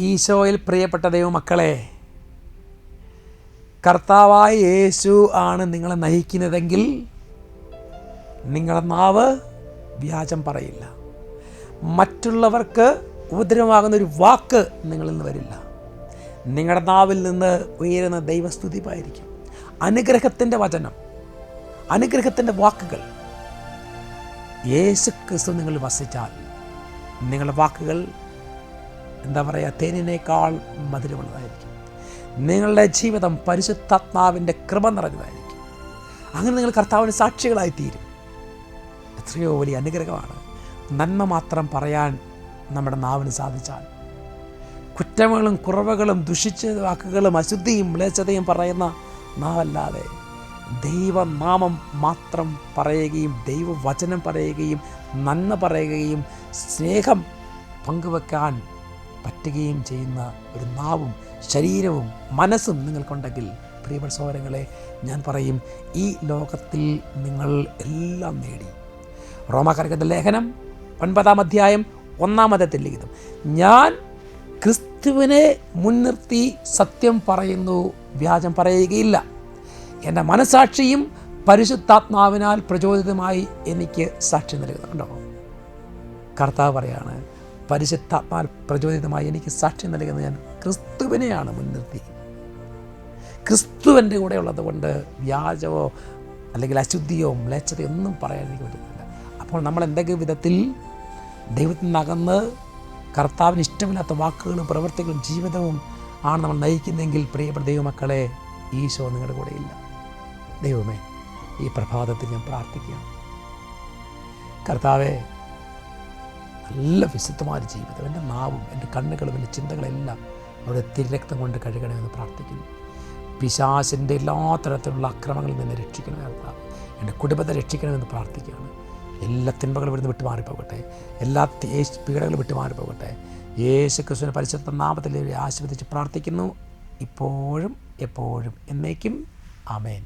ഈശോയിൽ പ്രിയപ്പെട്ട ദൈവമക്കളെ കർത്താവായ യേശു ആണ് നിങ്ങളെ നയിക്കുന്നതെങ്കിൽ നിങ്ങളുടെ നാവ് വ്യാജം പറയില്ല. മറ്റുള്ളവർക്ക് ഉപദ്രവമാകുന്ന ഒരു വാക്ക് നിങ്ങളിൽ നിന്ന് വരില്ല. നിങ്ങളുടെ നാവിൽ നിന്ന് ഉയരുന്ന ദൈവസ്തുതി ദൈവസ്തുതിപ്പായിരിക്കും. അനുഗ്രഹത്തിന്റെ വചനം അനുഗ്രഹത്തിന്റെ വാക്കുകൾ. യേശു ക്രിസ്തു നിങ്ങൾ വസിച്ചാൽ നിങ്ങളുടെ വാക്കുകൾ എന്താ പറയുക തേനിനേക്കാൾ മധുരമുള്ളതായിരിക്കും. നിങ്ങളുടെ ജീവിതം പരിശുദ്ധാത്മാവിന്റെ കൃപ നിറഞ്ഞതായിരിക്കും. അങ്ങനെ നിങ്ങൾ കർത്താവിന് സാക്ഷികളായി തീരും എത്രയോ വലിയ അനുഗ്രഹമാണ്. നന്മ മാത്രം പറയാൻ നമ്മുടെ നാവിന് സാധിച്ചാൽ. കുറ്റങ്ങളും കുറവുകളും ദുഷിച്ച വാക്കുകളും അശുദ്ധിയും മ്ലേച്ഛതയും പറയുന്ന നാവല്ലാതെ ദൈവനാമം മാത്രം പറയുകയും ദൈവവചനം പറയുകയും നന്മ പറയുകയും സ്നേഹം പങ്കുവെക്കാൻ പറ്റുകയും ചെയ്യുന്ന ഒരു നാവും ശരീരവും മനസ്സും നിങ്ങൾക്കുണ്ടെങ്കിൽ പ്രിയപ്പെട്ട സഹോദരങ്ങളെ ഞാൻ പറയും ഈ ലോകത്തിൽ നിങ്ങൾ എല്ലാം നേടി. റോമാക്കാർക്കത്തെ ലേഖനം ഒൻപതാം അധ്യായം ഒന്നാമത്തെ ലിഖിതം ഞാൻ ക്രിസ്തുവിനെ മുൻനിർത്തി സത്യം പറയുന്നു വ്യാജം പറയുകയില്ല. എന്റെ മനസാക്ഷിയും പരിശുദ്ധാത്മാവിനാൽ പ്രചോദിതമായി എനിക്ക് സാക്ഷി നൽകുന്നുണ്ടോ. കർത്താവ് പറയാണ് പരിശുദ്ധാത്മാൽ പ്രചോദിതമായി എനിക്ക് സാക്ഷ്യം നൽകുന്നത് ഞാൻ ക്രിസ്തുവിനെയാണ് മുൻനിർത്തി ക്രിസ്തുവിന്റെ കൂടെ ഉള്ളത് കൊണ്ട് വ്യാജമോ അല്ലെങ്കിൽ അശുദ്ധിയോ മ്ലേച്ഛതയോ ഒന്നും പറയാൻ എനിക്ക് പറ്റുന്നില്ല അപ്പോൾ നമ്മൾ എന്തെങ്കിലും വിധത്തിൽ ദൈവത്തിൽ നിന്നകന്ന് കർത്താവിന് ഇഷ്ടമില്ലാത്ത വാക്കുകളും പ്രവൃത്തികളും ജീവിതവും ആണ് നമ്മൾ നയിക്കുന്നതെങ്കിൽ പ്രിയപ്പെട്ട ദൈവമക്കളെ ഈശോ നിങ്ങളുടെ കൂടെയില്ല ദൈവമേ ഈ പ്രഭാതത്തിൽ ഞാൻ പ്രാർത്ഥിക്കുകയാണ്. കർത്താവെ നല്ല വിശുദ്ധമായ ജീവിതം. എന്റെ നാവും എന്റെ കണ്ണുകളും എന്റെ ചിന്തകളെല്ലാം അവിടെ തിരക്തം കൊണ്ട് കഴുകണമെന്ന് പ്രാർത്ഥിക്കുന്നു. പിശാസിന്റെ എല്ലാ തരത്തിലുള്ള അക്രമങ്ങളിൽ നിന്ന് രക്ഷിക്കണമേ കർത്താവ് എന്റെ കുടുംബത്തെ രക്ഷിക്കണമെന്ന് പ്രാർത്ഥിക്കുകയാണ്. എല്ലാ തിന്മകളും ഇവിടുന്ന് വിട്ടുമാറിപ്പോകട്ടെ. എല്ലാ പീഡകളും പീഡകളും വിട്ടുമാറിപ്പോകട്ടെ. യേശു ക്രിസ്തുവിനെ പരിശുദ്ധ നാമത്തിൽ ആശീർവദിച്ച് പ്രാർത്ഥിക്കുന്നു. ഇപ്പോഴും എപ്പോഴും എന്നേക്കും. ആമേൻ.